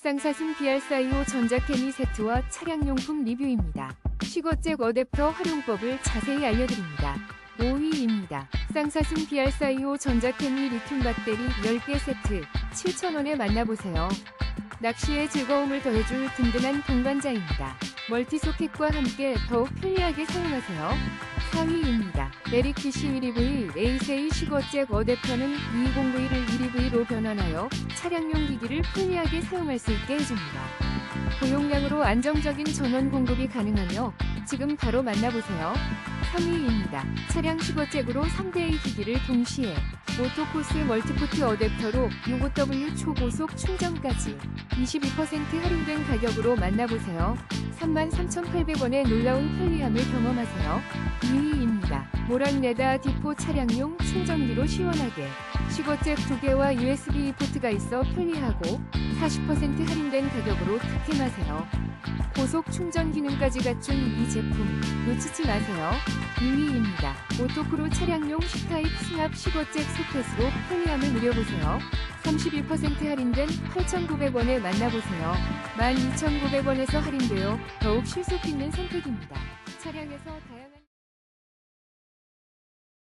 쌍사슴 BR425 전자케미 세트와 차량용품 리뷰입니다. 시거잭 어댑터 활용법을 자세히 알려드립니다. 5위입니다. 쌍사슴 BR425 전자케미 리튬 배터리 10개 세트 7,000원에 만나보세요. 낚시의 즐거움을 더해줄 든든한 동반자입니다. 멀티소켓과 함께 더욱 편리하게 사용하세요. 4위입니다. 메리키시 1EV 에이세이 시거잭 어댑터는 220V를 1EV로 변환하여 차량용 기기를 편리하게 사용할 수 있게 해줍니다. 고용량으로 안정적인 전원 공급이 가능하며 지금 바로 만나보세요. 3위입니다. 차량 시거잭으로 3대의 기기를 동시에 오토코스 멀티포트 어댑터로 65W 초고속 충전까지 22% 할인된 가격으로 만나보세요. 33,800원의 놀라운 편리함을 경험하세요. 2위입니다. 모란레다 디포 차량용 충전기로 시원하게 시거잭 2개와 USB 포트가 있어 편리하고 40% 할인된 가격으로 득템하세요. 고속 충전 기능까지 갖춘 이 제품 놓치지 마세요. 2위입니다. 오토크로 차량용 C타입 승합 시거잭 소켓으로 편리함을 누려보세요. 31% 할인된 8,900원에 만나보세요. 12,900원에서 할인되어 더욱 실속 있는 선택입니다. 차량에서 다양한